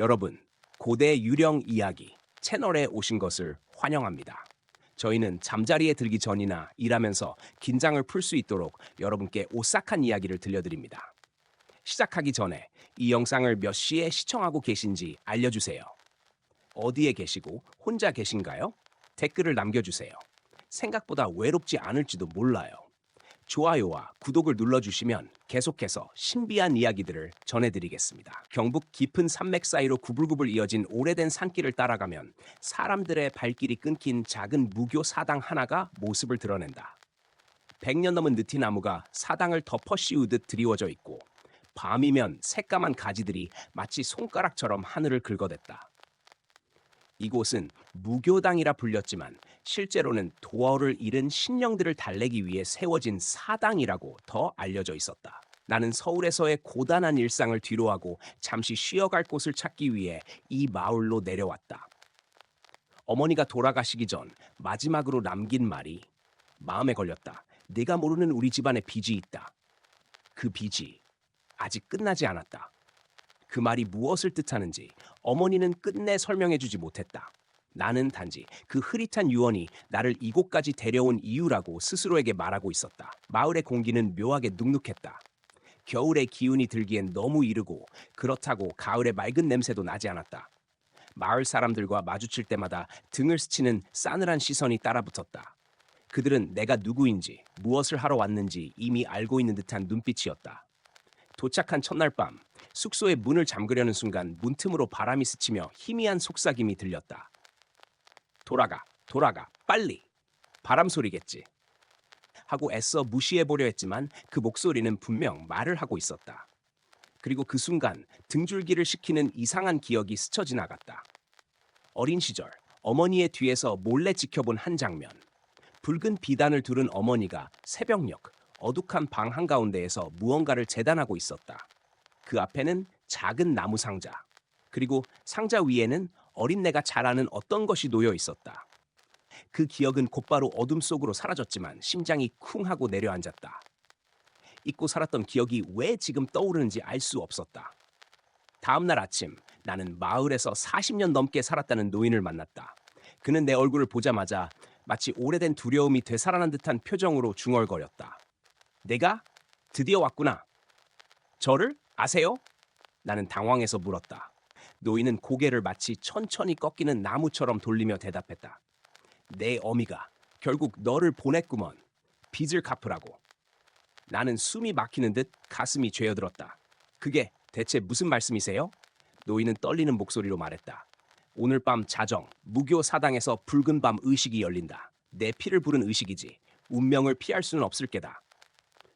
여러분, 고대 유령 이야기 채널에 오신 것을 환영합니다. 저희는 잠자리에 들기 전이나 일하면서 긴장을 풀 수 있도록 여러분께 오싹한 이야기를 들려드립니다. 시작하기 전에 이 영상을 몇 시에 시청하고 계신지 알려주세요. 어디에 계시고 혼자 계신가요? 댓글을 남겨주세요. 생각보다 외롭지 않을지도 몰라요. 좋아요와 구독을 눌러주시면 계속해서 신비한 이야기들을 전해드리겠습니다. 경북 깊은 산맥 사이로 구불구불 이어진 오래된 산길을 따라가면 사람들의 발길이 끊긴 작은 무교 사당 하나가 모습을 드러낸다. 100년 넘은 느티나무가 사당을 덮어 씌우듯 드리워져 있고 밤이면 새까만 가지들이 마치 손가락처럼 하늘을 긁어댔다. 이곳은 무교당이라 불렸지만 실제로는 도어를 잃은 신령들을 달래기 위해 세워진 사당이라고 더 알려져 있었다. 나는 서울에서의 고단한 일상을 뒤로하고 잠시 쉬어갈 곳을 찾기 위해 이 마을로 내려왔다. 어머니가 돌아가시기 전 마지막으로 남긴 말이 마음에 걸렸다. 내가 모르는 우리 집안에 빚이 있다. 그 빚이 아직 끝나지 않았다. 그 말이 무엇을 뜻하는지 어머니는 끝내 설명해주지 못했다. 나는 단지 그 흐릿한 유언이 나를 이곳까지 데려온 이유라고 스스로에게 말하고 있었다. 마을의 공기는 묘하게 눅눅했다. 겨울의 기운이 들기엔 너무 이르고 그렇다고 가을의 맑은 냄새도 나지 않았다. 마을 사람들과 마주칠 때마다 등을 스치는 싸늘한 시선이 따라붙었다. 그들은 내가 누구인지 무엇을 하러 왔는지 이미 알고 있는 듯한 눈빛이었다. 도착한 첫날 밤 숙소의 문을 잠그려는 순간 문틈으로 바람이 스치며 희미한 속삭임이 들렸다. 돌아가, 돌아가, 빨리. 바람 소리겠지. 하고 애써 무시해 보려 했지만 그 목소리는 분명 말을 하고 있었다. 그리고 그 순간 등줄기를 식히는 이상한 기억이 스쳐 지나갔다. 어린 시절 어머니의 뒤에서 몰래 지켜본 한 장면. 붉은 비단을 두른 어머니가 새벽녘 어둑한 방 한가운데에서 무언가를 재단하고 있었다. 그 앞에는 작은 나무 상자, 그리고 상자 위에는 어린내가 자라는 어떤 것이 놓여 있었다. 그 기억은 곧바로 어둠 속으로 사라졌지만 심장이 쿵 하고 내려앉았다. 잊고 살았던 기억이 왜 지금 떠오르는지 알 수 없었다. 다음 날 아침 나는 마을에서 40년 넘게 살았다는 노인을 만났다. 그는 내 얼굴을 보자마자 마치 오래된 두려움이 되살아난 듯한 표정으로 중얼거렸다. 내가 드디어 왔구나. 저를 아세요? 나는 당황해서 물었다. 노인은 고개를 마치 천천히 꺾이는 나무처럼 돌리며 대답했다. 내 어미가 결국 너를 보냈구먼. 빚을 갚으라고. 나는 숨이 막히는 듯 가슴이 죄어들었다. 그게 대체 무슨 말씀이세요? 노인은 떨리는 목소리로 말했다. 오늘 밤 자정 무교 사당에서 붉은 밤 의식이 열린다. 내 피를 부른 의식이지. 운명을 피할 수는 없을 게다.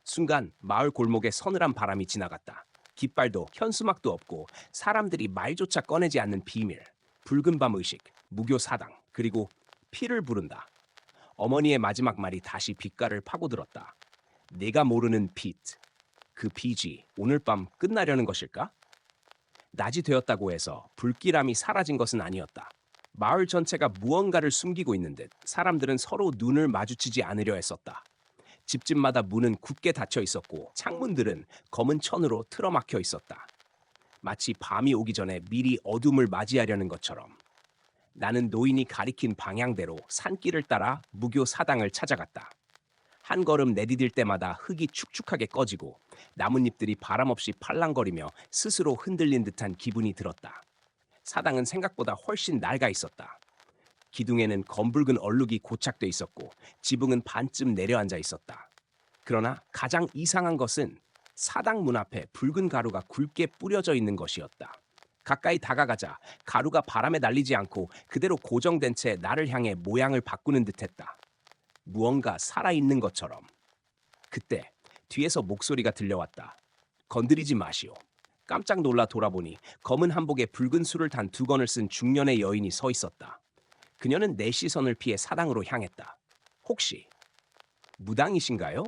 순간 마을 골목에 서늘한 바람이 지나갔다. 깃발도 현수막도 없고 사람들이 말조차 꺼내지 않는 비밀. 붉은 밤 의식, 무교 사당, 그리고 피를 부른다. 어머니의 마지막 말이 다시 빛깔을 파고들었다. 내가 모르는 빛. 그 빚이 오늘 밤 끝나려는 것일까? 낮이 되었다고 해서 불길함이 사라진 것은 아니었다. 마을 전체가 무언가를 숨기고 있는 듯 사람들은 서로 눈을 마주치지 않으려 했었다. 집집마다 문은 굳게 닫혀 있었고 창문들은 검은 천으로 틀어막혀 있었다. 마치 밤이 오기 전에 미리 어둠을 맞이하려는 것처럼. 나는 노인이 가리킨 방향대로 산길을 따라 무교 사당을 찾아갔다. 한 걸음 내디딜 때마다 흙이 축축하게 꺼지고 나뭇잎들이 바람 없이 팔랑거리며 스스로 흔들린 듯한 기분이 들었다. 사당은 생각보다 훨씬 낡아 있었다. 기둥에는 검붉은 얼룩이 고착돼 있었고 지붕은 반쯤 내려앉아 있었다. 그러나 가장 이상한 것은 사당 문 앞에 붉은 가루가 굵게 뿌려져 있는 것이었다. 가까이 다가가자 가루가 바람에 날리지 않고 그대로 고정된 채 나를 향해 모양을 바꾸는 듯했다. 무언가 살아있는 것처럼. 그때 뒤에서 목소리가 들려왔다. 건드리지 마시오. 깜짝 놀라 돌아보니 검은 한복에 붉은 술을 단 두 건을 쓴 중년의 여인이 서 있었다. 그녀는 내 시선을 피해 사당으로 향했다. 혹시 무당이신가요?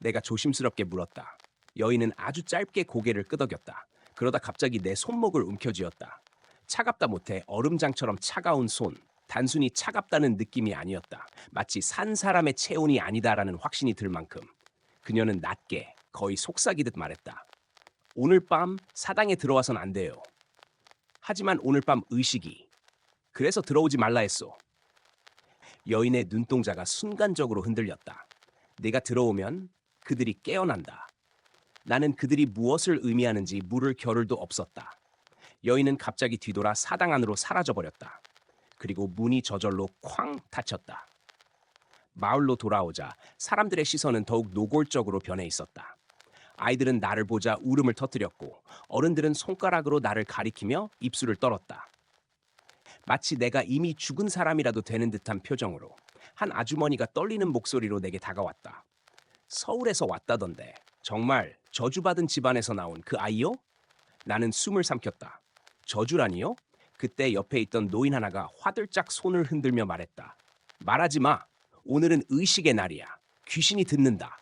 내가 조심스럽게 물었다. 여인은 아주 짧게 고개를 끄덕였다. 그러다 갑자기 내 손목을 움켜쥐었다. 차갑다 못해 얼음장처럼 차가운 손. 단순히 차갑다는 느낌이 아니었다. 마치 산 사람의 체온이 아니다라는 확신이 들 만큼. 그녀는 낮게 거의 속삭이듯 말했다. 오늘 밤 사당에 들어와선 안 돼요. 하지만 오늘 밤 의식이 그래서 들어오지 말라 했소. 여인의 눈동자가 순간적으로 흔들렸다. 내가 들어오면 그들이 깨어난다. 나는 그들이 무엇을 의미하는지 물을 겨를도 없었다. 여인은 갑자기 뒤돌아 사당 안으로 사라져 버렸다. 그리고 문이 저절로 쾅 닫혔다. 마을로 돌아오자 사람들의 시선은 더욱 노골적으로 변해 있었다. 아이들은 나를 보자 울음을 터뜨렸고 어른들은 손가락으로 나를 가리키며 입술을 떨었다. 마치 내가 이미 죽은 사람이라도 되는 듯한 표정으로 한 아주머니가 떨리는 목소리로 내게 다가왔다. 서울에서 왔다던데 정말 저주받은 집안에서 나온 그 아이요? 나는 숨을 삼켰다. 저주라니요? 그때 옆에 있던 노인 하나가 화들짝 손을 흔들며 말했다. 말하지 마. 오늘은 의식의 날이야. 귀신이 듣는다.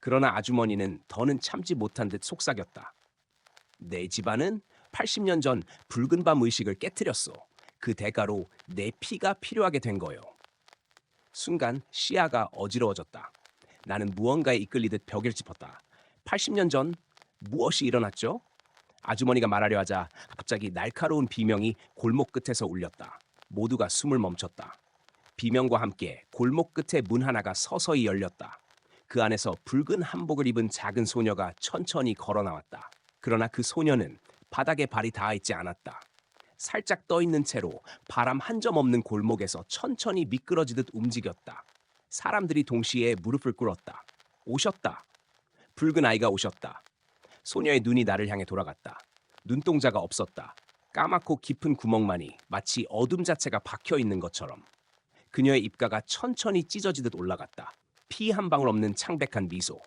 그러나 아주머니는 더는 참지 못한 듯 속삭였다. 내 집안은 80년 전 붉은 밤 의식을 깨뜨렸어. 그 대가로 내 피가 필요하게 된 거요. 순간 시야가 어지러워졌다. 나는 무언가에 이끌리듯 벽을 짚었다. 80년 전 무엇이 일어났죠? 아주머니가 말하려 하자 갑자기 날카로운 비명이 골목 끝에서 울렸다. 모두가 숨을 멈췄다. 비명과 함께 골목 끝에 문 하나가 서서히 열렸다. 그 안에서 붉은 한복을 입은 작은 소녀가 천천히 걸어 나왔다. 그러나 그 소녀는 바닥에 발이 닿아 있지 않았다. 살짝 떠 있는 채로 바람 한 점 없는 골목에서 천천히 미끄러지듯 움직였다. 사람들이 동시에 무릎을 꿇었다. 오셨다. 붉은 아이가 오셨다. 소녀의 눈이 나를 향해 돌아갔다. 눈동자가 없었다. 까맣고 깊은 구멍만이 마치 어둠 자체가 박혀 있는 것처럼. 그녀의 입가가 천천히 찢어지듯 올라갔다. 피 한 방울 없는 창백한 미소.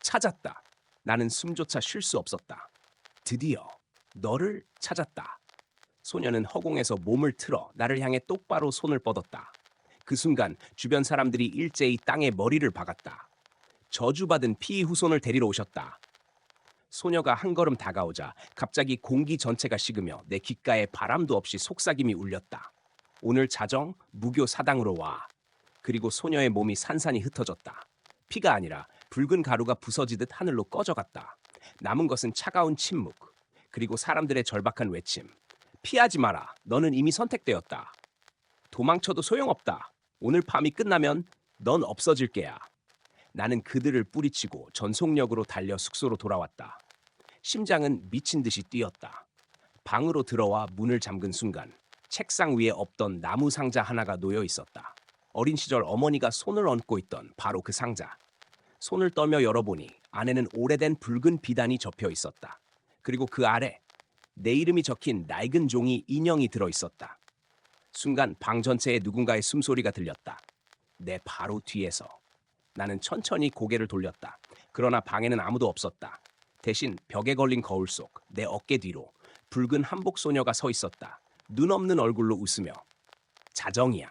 찾았다. 나는 숨조차 쉴 수 없었다. 드디어 너를 찾았다. 소녀는 허공에서 몸을 틀어 나를 향해 똑바로 손을 뻗었다. 그 순간 주변 사람들이 일제히 땅에 머리를 박았다. 저주받은 피의 후손을 데리러 오셨다. 소녀가 한 걸음 다가오자 갑자기 공기 전체가 식으며 내 귓가에 바람도 없이 속삭임이 울렸다. 오늘 자정 무교 사당으로 와. 그리고 소녀의 몸이 산산이 흩어졌다. 피가 아니라 붉은 가루가 부서지듯 하늘로 꺼져갔다. 남은 것은 차가운 침묵, 그리고 사람들의 절박한 외침. 피하지 마라. 너는 이미 선택되었다. 도망쳐도 소용없다. 오늘 밤이 끝나면 넌 없어질 게야. 나는 그들을 뿌리치고 전속력으로 달려 숙소로 돌아왔다. 심장은 미친 듯이 뛰었다. 방으로 들어와 문을 잠근 순간 책상 위에 없던 나무 상자 하나가 놓여 있었다. 어린 시절 어머니가 손을 얹고 있던 바로 그 상자. 손을 떨며 열어보니 안에는 오래된 붉은 비단이 접혀 있었다. 그리고 그 아래 내 이름이 적힌 낡은 종이 인형이 들어 있었다. 순간 방 전체에 누군가의 숨소리가 들렸다. 내 바로 뒤에서 나는 천천히 고개를 돌렸다. 그러나 방에는 아무도 없었다. 대신 벽에 걸린 거울 속 내 어깨 뒤로 붉은 한복 소녀가 서 있었다. 눈 없는 얼굴로 웃으며 자정이야.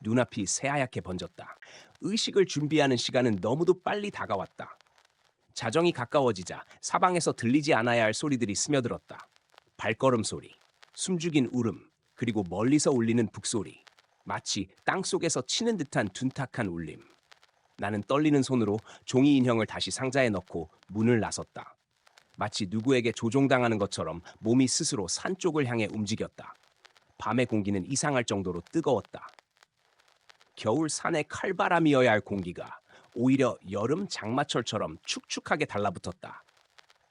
눈앞이 새하얗게 번졌다. 의식을 준비하는 시간은 너무도 빨리 다가왔다. 자정이 가까워지자 사방에서 들리지 않아야 할 소리들이 스며들었다. 발걸음 소리, 숨죽인 울음, 그리고 멀리서 울리는 북소리. 마치 땅 속에서 치는 듯한 둔탁한 울림. 나는 떨리는 손으로 종이 인형을 다시 상자에 넣고 문을 나섰다. 마치 누구에게 조종당하는 것처럼 몸이 스스로 산 쪽을 향해 움직였다. 밤의 공기는 이상할 정도로 뜨거웠다. 겨울 산의 칼바람이어야 할 공기가 오히려 여름 장마철처럼 축축하게 달라붙었다.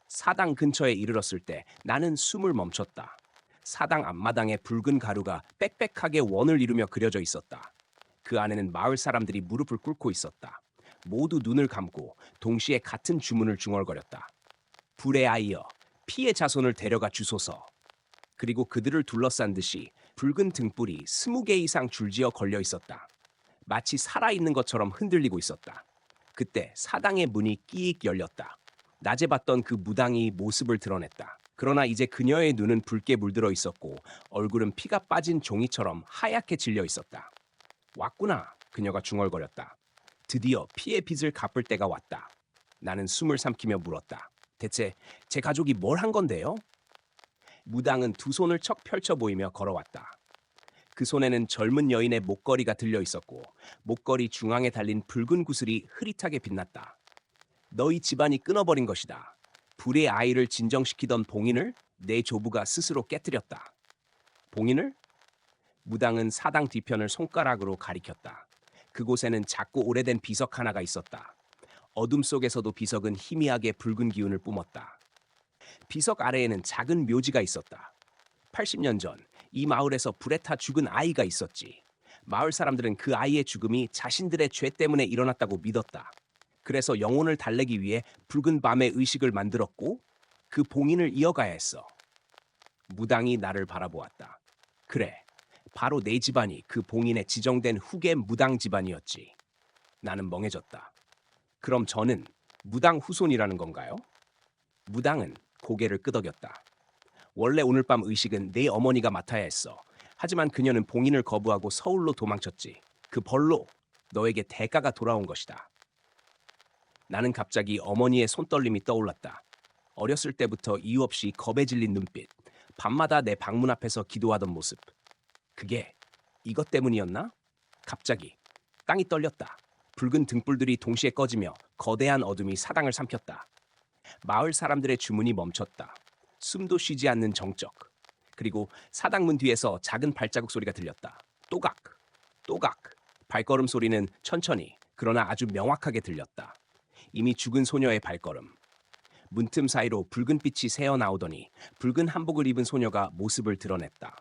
사당 근처에 이르렀을 때 나는 숨을 멈췄다. 사당 앞마당에 붉은 가루가 빽빽하게 원을 이루며 그려져 있었다. 그 안에는 마을 사람들이 무릎을 꿇고 있었다. 모두 눈을 감고 동시에 같은 주문을 중얼거렸다. 불의 아이여, 피의 자손을 데려가 주소서. 그리고 그들을 둘러싼 듯이 붉은 등불이 스무 개 이상 줄지어 걸려 있었다. 마치 살아있는 것처럼 흔들리고 있었다. 그때 사당의 문이 끼익 열렸다. 낮에 봤던 그 무당이 모습을 드러냈다. 그러나 이제 그녀의 눈은 붉게 물들어 있었고 얼굴은 피가 빠진 종이처럼 하얗게 질려 있었다. 왔구나. 그녀가 중얼거렸다. 드디어 피의 빚을 갚을 때가 왔다. 나는 숨을 삼키며 물었다. 대체 제 가족이 뭘 한 건데요? 무당은 두 손을 척 펼쳐 보이며 걸어왔다. 그 손에는 젊은 여인의 목걸이가 들려 있었고 목걸이 중앙에 달린 붉은 구슬이 흐릿하게 빛났다. 너희 집안이 끊어버린 것이다. 불의 아이를 진정시키던 봉인을 내 조부가 스스로 깨뜨렸다. 봉인을? 무당은 사당 뒤편을 손가락으로 가리켰다. 그곳에는 작고 오래된 비석 하나가 있었다. 어둠 속에서도 비석은 희미하게 붉은 기운을 뿜었다. 비석 아래에는 작은 묘지가 있었다. 80년 전 이 마을에서 불에 타 죽은 아이가 있었지. 마을 사람들은 그 아이의 죽음이 자신들의 죄 때문에 일어났다고 믿었다. 그래서 영혼을 달래기 위해 붉은 밤의 의식을 만들었고 그 봉인을 이어가야 했어. 무당이 나를 바라보았다. 그래, 바로 내 집안이 그 봉인에 지정된 후계 무당 집안이었지. 나는 멍해졌다. 그럼 저는 무당 후손이라는 건가요? 무당은 고개를 끄덕였다. 원래 오늘 밤 의식은 내 어머니가 맡아야 했어. 하지만 그녀는 봉인을 거부하고 서울로 도망쳤지. 그 벌로 너에게 대가가 돌아온 것이다. 나는 갑자기 어머니의 손떨림이 떠올랐다. 어렸을 때부터 이유 없이 겁에 질린 눈빛, 밤마다 내 방문 앞에서 기도하던 모습. 그게 이것 때문이었나? 갑자기 땅이 떨렸다. 붉은 등불들이 동시에 꺼지며 거대한 어둠이 사당을 삼켰다. 마을 사람들의 주문이 멈췄다. 숨도 쉬지 않는 정적. 그리고 사당문 뒤에서 작은 발자국 소리가 들렸다. 또각, 또각. 발걸음 소리는 천천히 그러나 아주 명확하게 들렸다. 이미 죽은 소녀의 발걸음. 문틈 사이로 붉은 빛이 새어 나오더니 붉은 한복을 입은 소녀가 모습을 드러냈다.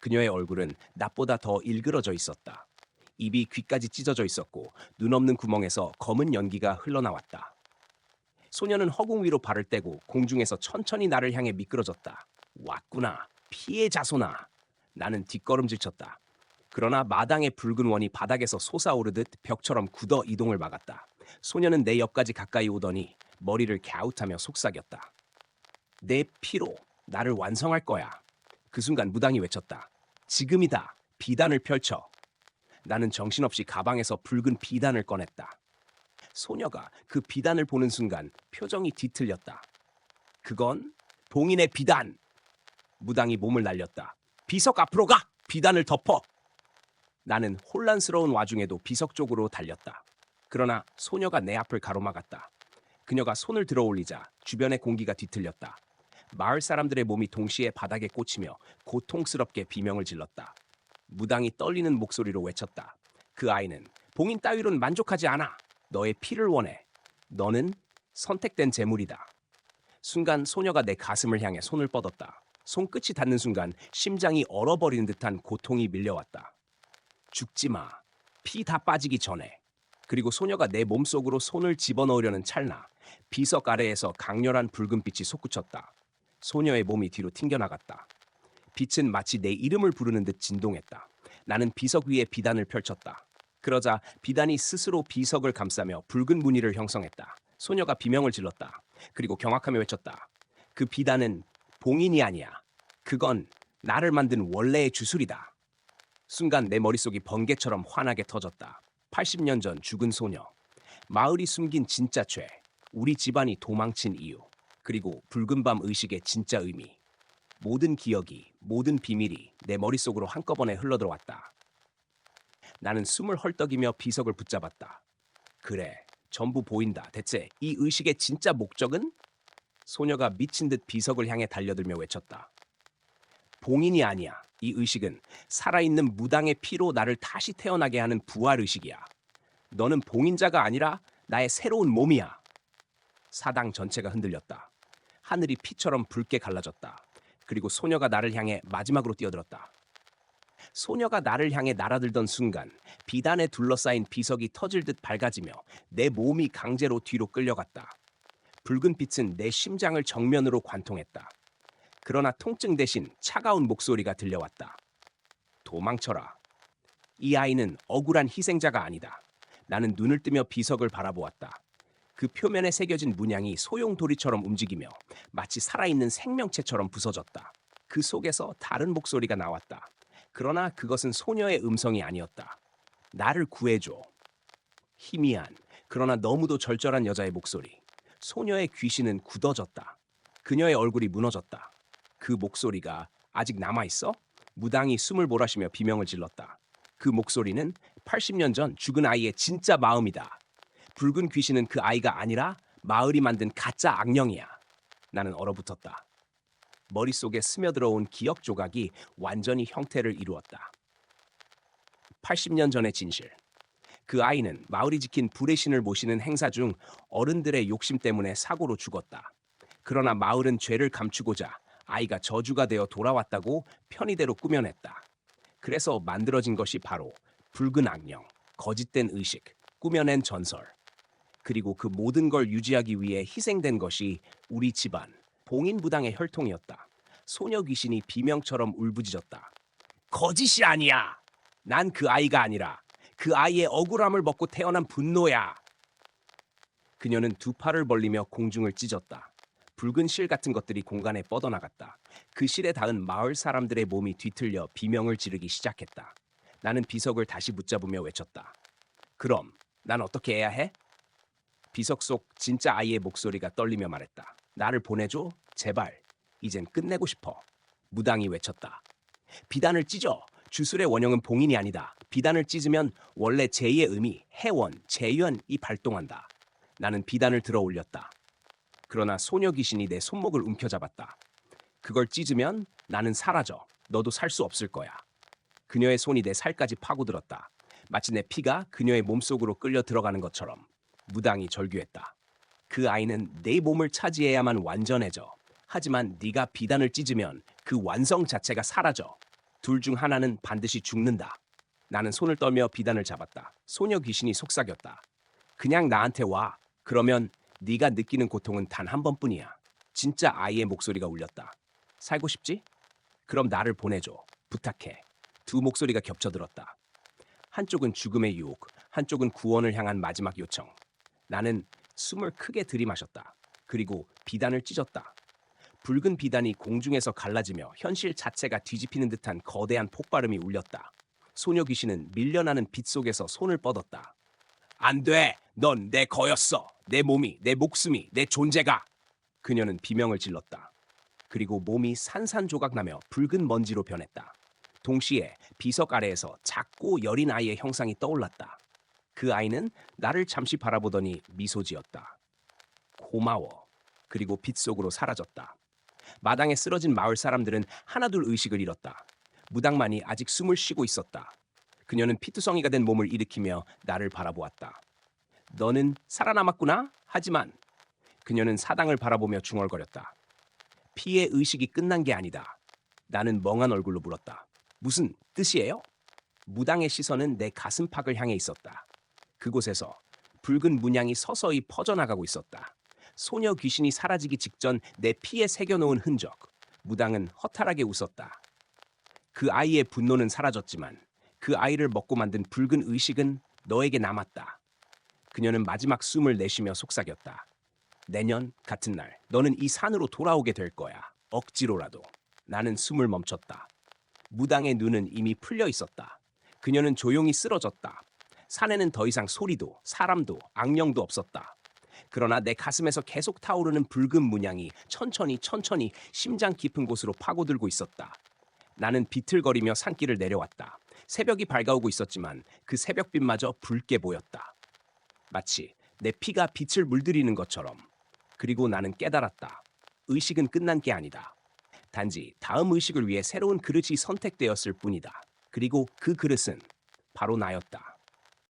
그녀의 얼굴은 낮보다 더 일그러져 있었다. 입이 귀까지 찢어져 있었고 눈 없는 구멍에서 검은 연기가 흘러나왔다. 소녀는 허공 위로 발을 떼고 공중에서 천천히 나를 향해 미끄러졌다. 왔구나. 피해 자소나. 나는 뒷걸음질 쳤다. 그러나 마당의 붉은 원이 바닥에서 솟아오르듯 벽처럼 굳어 이동을 막았다. 소녀는 내 옆까지 가까이 오더니 머리를 갸웃하며 속삭였다. 내 피로 나를 완성할 거야. 그 순간 무당이 외쳤다. 지금이다. 비단을 펼쳐. 나는 정신없이 가방에서 붉은 비단을 꺼냈다. 소녀가 그 비단을 보는 순간 표정이 뒤틀렸다. 그건 봉인의 비단. 무당이 몸을 날렸다. 비석 앞으로 가! 비단을 덮어! 나는 혼란스러운 와중에도 비석 쪽으로 달렸다. 그러나 소녀가 내 앞을 가로막았다. 그녀가 손을 들어 올리자 주변의 공기가 뒤틀렸다. 마을 사람들의 몸이 동시에 바닥에 꽂히며 고통스럽게 비명을 질렀다. 무당이 떨리는 목소리로 외쳤다. 그 아이는 봉인 따위로는 만족하지 않아. 너의 피를 원해. 너는 선택된 재물이다. 순간 소녀가 내 가슴을 향해 손을 뻗었다. 손끝이 닿는 순간 심장이 얼어버리는 듯한 고통이 밀려왔다. 죽지 마. 피 다 빠지기 전에. 그리고 소녀가 내 몸속으로 손을 집어넣으려는 찰나 비석 아래에서 강렬한 붉은 빛이 솟구쳤다. 소녀의 몸이 뒤로 튕겨나갔다. 빛은 마치 내 이름을 부르는 듯 진동했다. 나는 비석 위에 비단을 펼쳤다. 그러자 비단이 스스로 비석을 감싸며 붉은 무늬를 형성했다. 소녀가 비명을 질렀다. 그리고 경악하며 외쳤다. 그 비단은 봉인이 아니야. 그건 나를 만든 원래의 주술이다. 순간 내 머릿속이 번개처럼 환하게 터졌다. 80년 전 죽은 소녀. 마을이 숨긴 진짜 죄. 우리 집안이 도망친 이유. 그리고 붉은 밤 의식의 진짜 의미. 모든 기억이, 모든 비밀이 내 머릿속으로 한꺼번에 흘러들어왔다. 나는 숨을 헐떡이며 비석을 붙잡았다. 그래, 전부 보인다. 대체 이 의식의 진짜 목적은? 소녀가 미친 듯 비석을 향해 달려들며 외쳤다. 봉인이 아니야. 이 의식은 살아있는 무당의 피로 나를 다시 태어나게 하는 부활 의식이야. 너는 봉인자가 아니라 나의 새로운 몸이야. 사당 전체가 흔들렸다. 하늘이 피처럼 붉게 갈라졌다. 그리고 소녀가 나를 향해 마지막으로 뛰어들었다. 소녀가 나를 향해 날아들던 순간 비단에 둘러싸인 비석이 터질 듯 밝아지며 내 몸이 강제로 뒤로 끌려갔다. 붉은 빛은 내 심장을 정면으로 관통했다. 그러나 통증 대신 차가운 목소리가 들려왔다. 도망쳐라. 이 아이는 억울한 희생자가 아니다. 나는 눈을 뜨며 비석을 바라보았다. 그 표면에 새겨진 문양이 소용돌이처럼 움직이며 마치 살아있는 생명체처럼 부서졌다. 그 속에서 다른 목소리가 나왔다. 그러나 그것은 소녀의 음성이 아니었다. 나를 구해줘. 희미한, 그러나 너무도 절절한 여자의 목소리. 소녀의 귀신은 굳어졌다. 그녀의 얼굴이 무너졌다. 그 목소리가 아직 남아있어? 무당이 숨을 몰아쉬며 비명을 질렀다. 그 목소리는 80년 전 죽은 아이의 진짜 마음이다. 붉은 귀신은 그 아이가 아니라 마을이 만든 가짜 악령이야. 나는 얼어붙었다. 머릿속에 스며들어온 기억 조각이 완전히 형태를 이루었다. 80년 전의 진실. 그 아이는 마을이 지킨 불의 신을 모시는 행사 중 어른들의 욕심 때문에 사고로 죽었다. 그러나 마을은 죄를 감추고자 아이가 저주가 되어 돌아왔다고 편의대로 꾸며냈다. 그래서 만들어진 것이 바로 붉은 악령, 거짓된 의식, 꾸며낸 전설. 그리고 그 모든 걸 유지하기 위해 희생된 것이 우리 집안 봉인부당의 혈통이었다. 소녀 귀신이 비명처럼 울부짖었다. 거짓이 아니야. 난 그 아이가 아니라 그 아이의 억울함을 먹고 태어난 분노야. 그녀는 두 팔을 벌리며 공중을 찢었다. 붉은 실 같은 것들이 공간에 뻗어나갔다. 그 실에 닿은 마을 사람들의 몸이 뒤틀려 비명을 지르기 시작했다. 나는 비석을 다시 붙잡으며 외쳤다. 그럼 난 어떻게 해야 해? 비석 속 진짜 아이의 목소리가 떨리며 말했다. 나를 보내줘? 제발. 이젠 끝내고 싶어. 무당이 외쳤다. 비단을 찢어. 주술의 원형은 봉인이 아니다. 비단을 찢으면 원래 제2의 의미, 해원, 재연이 발동한다. 나는 비단을 들어 올렸다. 그러나 소녀 귀신이 내 손목을 움켜잡았다. 그걸 찢으면 나는 사라져. 너도 살 수 없을 거야. 그녀의 손이 내 살까지 파고들었다. 마치 내 피가 그녀의 몸속으로 끌려 들어가는 것처럼 무당이 절규했다. 그 아이는 내 몸을 차지해야만 완전해져. 하지만 네가 비단을 찢으면 그 완성 자체가 사라져. 둘 중 하나는 반드시 죽는다. 나는 손을 떨며 비단을 잡았다. 소녀 귀신이 속삭였다. 그냥 나한테 와. 그러면 네가 느끼는 고통은 단 한 번뿐이야. 진짜 아이의 목소리가 울렸다. 살고 싶지? 그럼 나를 보내줘. 부탁해. 두 목소리가 겹쳐들었다. 한쪽은 죽음의 유혹, 한쪽은 구원을 향한 마지막 요청. 나는 숨을 크게 들이마셨다. 그리고 비단을 찢었다. 붉은 비단이 공중에서 갈라지며 현실 자체가 뒤집히는 듯한 거대한 폭발음이 울렸다. 소녀 귀신은 밀려나는 빛 속에서 손을 뻗었다. 안 돼! 넌 내 거였어! 내 몸이, 내 목숨이, 내 존재가! 그녀는 비명을 질렀다. 그리고 몸이 산산조각 나며 붉은 먼지로 변했다. 동시에 비석 아래에서 작고 여린 아이의 형상이 떠올랐다. 그 아이는 나를 잠시 바라보더니 미소 지었다. 고마워. 그리고 빛 속으로 사라졌다. 마당에 쓰러진 마을 사람들은 하나둘 의식을 잃었다. 무당만이 아직 숨을 쉬고 있었다. 그녀는 피투성이가 된 몸을 일으키며 나를 바라보았다. 너는 살아남았구나? 하지만 그녀는 사당을 바라보며 중얼거렸다. 피의 의식이 끝난 게 아니다. 나는 멍한 얼굴로 물었다. 무슨 뜻이에요? 무당의 시선은 내 가슴팍을 향해 있었다. 그곳에서 붉은 문양이 서서히 퍼져나가고 있었다. 소녀 귀신이 사라지기 직전 내 피에 새겨놓은 흔적. 무당은 허탈하게 웃었다. 그 아이의 분노는 사라졌지만 그 아이를 먹고 만든 붉은 의식은 너에게 남았다. 그녀는 마지막 숨을 내쉬며 속삭였다. 내년 같은 날 너는 이 산으로 돌아오게 될 거야. 억지로라도. 나는 숨을 멈췄다. 무당의 눈은 이미 풀려 있었다. 그녀는 조용히 쓰러졌다. 산에는 더 이상 소리도 사람도 악령도 없었다. 그러나 내 가슴에서 계속 타오르는 붉은 문양이 천천히 천천히 심장 깊은 곳으로 파고들고 있었다. 나는 비틀거리며 산길을 내려왔다. 새벽이 밝아오고 있었지만 그 새벽빛마저 붉게 보였다. 마치 내 피가 빛을 물들이는 것처럼. 그리고 나는 깨달았다. 의식은 끝난 게 아니다. 단지 다음 의식을 위해 새로운 그릇이 선택되었을 뿐이다. 그리고 그 그릇은 바로 나였다.